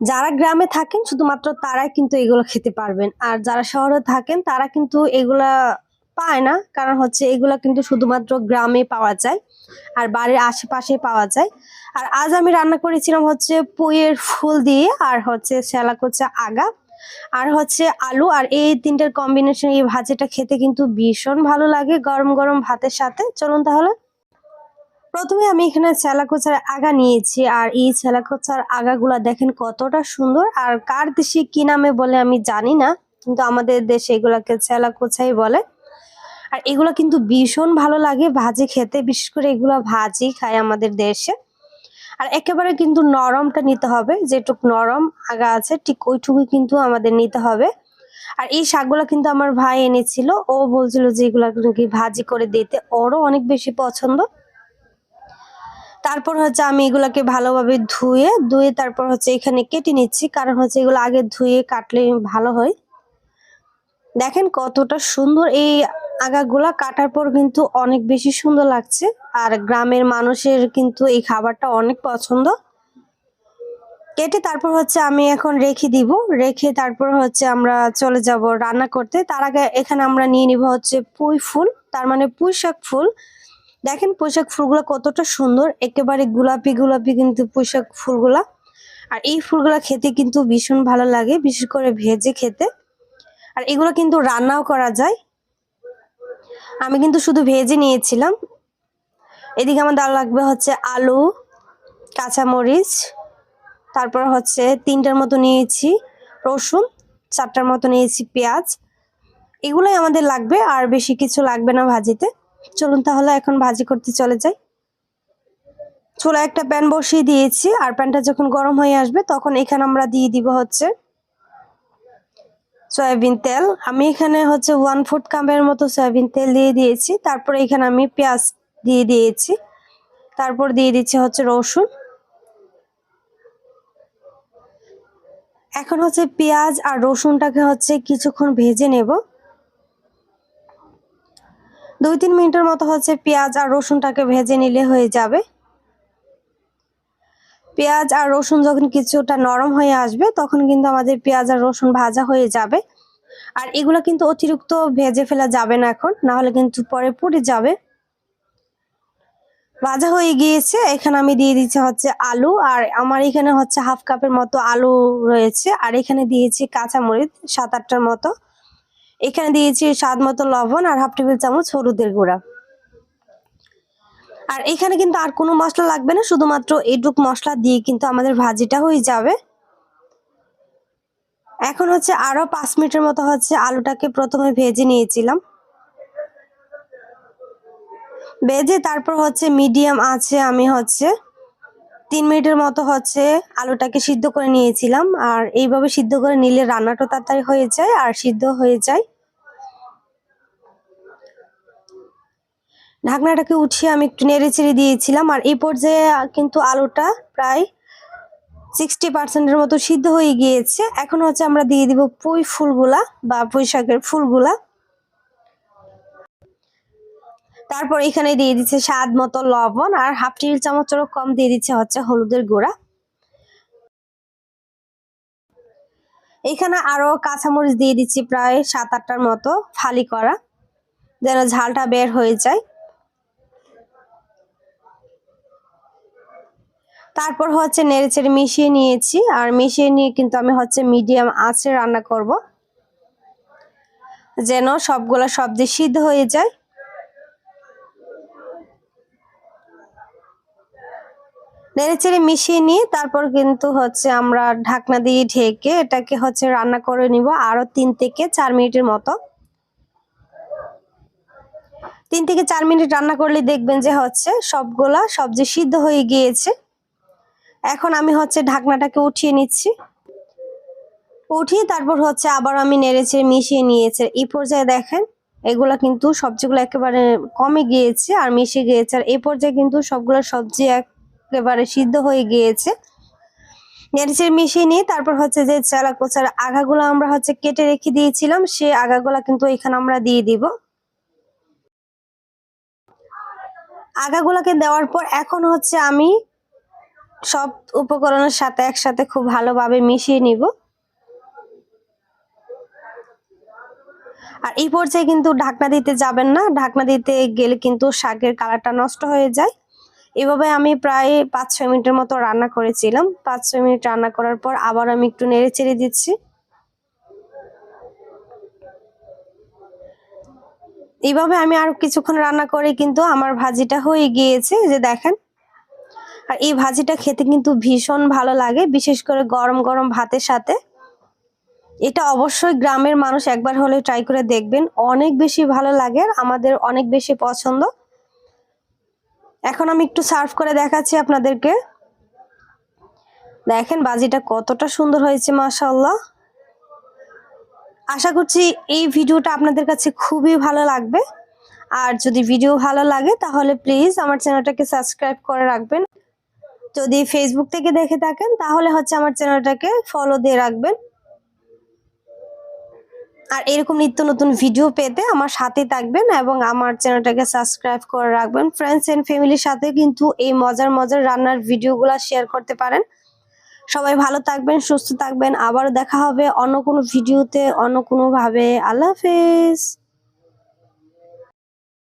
যারা গ্রামে থাকেন, শুধুমাত্র তারাই কিন্তু এগুলো খেতে পারবেন। আর যারা শহরে থাকেন, তারা কিন্তু এগুলা পায় না। কারণ হচ্ছে এগুলা কিন্তু শুধুমাত্র গ্রামে পাওয়া যায় আর বাড়ির আশেপাশে পাওয়া যায়। আর আজ আমি রান্না করেছিলাম হচ্ছে পুঁয়ের ফুল দিয়ে আর হচ্ছে শ্যালা শ্যালাকোচা আগা আর হচ্ছে আলু। আর এই তিনটার কম্বিনেশন এই ভাজিটা খেতে কিন্তু ভীষণ ভালো লাগে গরম গরম ভাতের সাথে। চলুন তাহলে প্রথমে আমি এখানে ছেলাকোচার আগা নিয়েছি, আর এই ছেলাকোচার আগাগুলা দেখেন কতটা সুন্দর, আর কার দেশে কি নামে বলে আমি জানি না, কিন্তু আমাদের দেশে এগুলাকে ছেলাকোচাই বলে। আর এগুলো কিন্তু ভীষণ ভালো লাগে ভাজি খেতে, বিশেষ করে এগুলো ভাজি খায় আমাদের দেশে। আর একেবারে কিন্তু নরমটা নিতে হবে, যেটুক নরম আগা আছে, ঠিক ওইটুকুই কিন্তু আমাদের নিতে হবে। আর এই শাকগুলো কিন্তু আমার ভাই এনেছিল, ও বলছিল যে এগুলা নাকি ভাজি করে দিতে, ওরও অনেক বেশি পছন্দ। তারপর হচ্ছে আমি এগুলাকে ভালোভাবে ধুয়ে ধুয়ে তারপর হচ্ছে এখানে কেটে নিচ্ছি। কারণ হচ্ছে এগুলো আগে ধুয়ে কাটলে ভালো হয়। দেখেন কতটা সুন্দর এই আগাগুলা কাটার পর কিন্তু অনেক বেশি সুন্দর লাগছে। আর গ্রামের মানুষের কিন্তু এই খাবারটা অনেক পছন্দ। কেটে তারপর হচ্ছে আমি এখন রেখে দিব। রেখে তারপর হচ্ছে আমরা চলে যাব রান্না করতে। তার আগে এখানে আমরা নিয়ে নিব হচ্ছে পুঁই ফুল। তার মানে পুঁই শাক ফুল। দেখেন পোশাক ফুলগুলো কতটা সুন্দর, একেবারে গোলাপি গোলাপি কিন্তু পোশাক ফুলগুলা। আর এই ফুলগুলা খেতে কিন্তু ভীষণ ভালো লাগে, বিশেষ করে ভেজে খেতে। আর এগুলো কিন্তু রান্নাও করা যায়। আমি কিন্তু শুধু ভেজে নিয়েছিলাম। এদিকে আমার ডাল লাগবে হচ্ছে আলু, কাঁচামরিচ, তারপর হচ্ছে তিনটার মতো নিয়েছি রসুন, চারটার মতো নিয়েছি পেঁয়াজ। এগুলোই আমাদের লাগবে, আর বেশি কিছু লাগবে না ভাজিতে। চলুন তাহলে এখন ভাজি করতে চলে যাই। চুলা একটা প্যান বসিয়ে দিয়েছি, আর প্যানটা যখন গরম হয়ে আসবে তখন এখানে আমরা দিয়ে দিব হচ্ছে সয়াবিন তেল। আমি এখানে হচ্ছে ওয়ান ফুট কাপের মতো সয়াবিন তেল দিয়ে দিয়েছি, তারপরে এখানে আমি পেঁয়াজ দিয়ে দিয়েছি, তারপর দিয়ে দিচ্ছি হচ্ছে রসুন। এখন হচ্ছে পেঁয়াজ আর রসুনটাকে হচ্ছে কিছুক্ষণ ভেজে নেব। দুই তিন মিনিটের মতো হচ্ছে পেঁয়াজ আর রসুনটাকে ভেজে নিলে হয়ে যাবে। পেঁয়াজ আর রসুন যখন কিছুটা নরম হয়ে আসবে, তখন কিন্তু আমাদের পেঁয়াজ আর রসুন ভাজা হয়ে যাবে। আর এগুলো কিন্তু অতিরিক্ত ভেজে ফেলা যাবে না এখন, না হলে কিন্তু পরে পুড়ে যাবে। ভাজা হয়ে গিয়েছে, এখানে আমি দিয়ে দিচ্ছি হচ্ছে আলু, আর আমার এখানে হচ্ছে হাফ কাপের মতো আলু রয়েছে, আর এখানে দিয়েছি কাঁচামরিচ সাত আটটার মতো। এখানে দিয়েছি স্বাদ মতো লবণ আর হাফ টেবিল চামচ হলুদের গুঁড়া। আর এখানে কিন্তু আর কোনো মশলা লাগবে না, শুধুমাত্র এইটুক মশলা দিয়ে কিন্তু আমাদের ভাজিটা হয়ে যাবে। এখন হচ্ছে আরও পাঁচ মিনিটের মতো হচ্ছে আলুটাকে প্রথমে ভেজে নিয়েছিলাম। ভেজে তারপর হচ্ছে মিডিয়াম আছে আমি হচ্ছে তিন মিনিটের মতো হচ্ছে আলুটাকে সিদ্ধ করে নিয়েছিলাম। আর এইভাবে সিদ্ধ করে নিলে রান্নাটা তাড়াতাড়ি হয়ে যায় আর সিদ্ধ হয়ে যায়। ঢাকনাটাকে উঠিয়ে আমি একটু নেড়ে চেড়ে দিয়েছিলাম। আর এই পর্যায়ে কিন্তু আলুটা প্রায় সিক্সটি পার্সেন্টের মতো সিদ্ধ হয়ে গিয়েছে। এখন হচ্ছে আমরা দিয়ে দিব পুঁই ফুলগুলা বা পুঁই শাকের ফুলগুলা। তারপর এখানে দিয়ে দিচ্ছে স্বাদ মতো লবণ আর হাফ টেবিল চামচেরও কম দিয়ে দিচ্ছে হচ্ছে হলুদের গুঁড়া। এখানে আরও কাঁচামরিচ দিয়ে দিচ্ছি প্রায় সাত আটটার মতো ফালি করা, যেন ঝালটা বের হয়ে যায়। তারপর হচ্ছে নেড়ে চেড়ে মিশিয়ে নিয়েছি, আর মিশিয়ে নিয়ে কিন্তু আমি হচ্ছে মিডিয়াম আঁচে রান্না করব, যেন সবগুলো সবজি সিদ্ধ হয়ে যায় নেড়ে চেড়ে মিশিয়ে নিয়ে তারপর কিন্তু হচ্ছে আমরা ঢাকনা দিয়ে ঢেকে এটাকে হচ্ছে রান্না করে নিব আরও তিন থেকে চার মিনিটের মতো। তিন থেকে চার মিনিট রান্না করলে দেখবেন যে হচ্ছে সবগুলা সবজি সিদ্ধ হয়ে গিয়েছে। এখন আমি হচ্ছে ঢাকনাটাকে উঠিয়ে নিচ্ছি। উঠিয়ে তারপর হচ্ছে আবার আমি নেড়েছে মিশিয়ে নিয়েছে। এই পর্যায়ে দেখেন এগুলা কিন্তু সবজিগুলো একেবারে কমে গিয়েছে আর মিশে গিয়েছে। আর এই পর্যায়ে কিন্তু সবগুলো সবজি একেবারে সিদ্ধ হয়ে গিয়েছে। নেড়েছে মিশিয়ে নিয়ে তারপর হচ্ছে যে চালা কোচার আগাগুলো আমরা হচ্ছে কেটে রেখে দিয়েছিলাম, সে আগাগুলা কিন্তু এখানে আমরা দিয়ে দিব। আগাগুলাকে দেওয়ার পর এখন হচ্ছে আমি সব উপকরণের সাথে একসাথে খুব ভালোভাবে মিশিয়ে নিব। আর এই পর্যায়ে কিন্তু ঢাকনা দিতে যাবেন না, ঢাকনা দিতে গেলে কিন্তু শাকের কালারটা নষ্ট হয়ে যায়। এভাবে আমি প্রায় পাঁচ ছয় মিনিটের মতো রান্না করেছিলাম। পাঁচ ছয় মিনিট রান্না করার পর আবার আমি একটু নেড়ে চেড়ে দিচ্ছি। এইভাবে আমি আর কিছুক্ষণ রান্না করে কিন্তু আমার ভাজিটা হয়ে গিয়েছে যে দেখেন। আর এই ভাজিটা খেতে কিন্তু ভীষণ ভালো লাগে, বিশেষ করে গরম গরম ভাতের সাথে। এটা অবশ্যই গ্রামের মানুষ একবার হলে ট্রাই করে দেখবেন। অনেক বেশি ভালো লাগে আমাদের অনেক বেশি পছন্দ। এখন আমি একটু সার্ভ করে দেখাচ্ছি আপনাদেরকে। দেখেন বাজিটা কতটা সুন্দর হয়েছে মাশাল্লাহ আশা করছি এই ভিডিওটা আপনাদের কাছে খুবই ভালো লাগবে। আর যদি ভিডিও ভালো লাগে, তাহলে প্লিজ আমার চ্যানেলটাকে সাবস্ক্রাইব করে রাখবেন। যদি ফেসবুক থেকে দেখে থাকেন, তাহলে হচ্ছে আমার চ্যানেলটাকে ফলো দিয়ে রাখবেন। আর এরকম নিত্য নতুন ভিডিও পেতে আমার সাথে থাকবেন এবং আমার চ্যানেলটাকে সাবস্ক্রাইব করে রাখবেন। ফ্রেন্ডস এন্ড ফ্যামিলির সাথে কিন্তু এই মজার মজার রান্নার ভিডিওগুলো শেয়ার করতে পারেন। সবাই ভালো থাকবেন, সুস্থ থাকবেন। আবার দেখা হবে অন্য কোনো ভিডিওতে অন্য কোনোভাবে। আল্লাহ হাফেজ।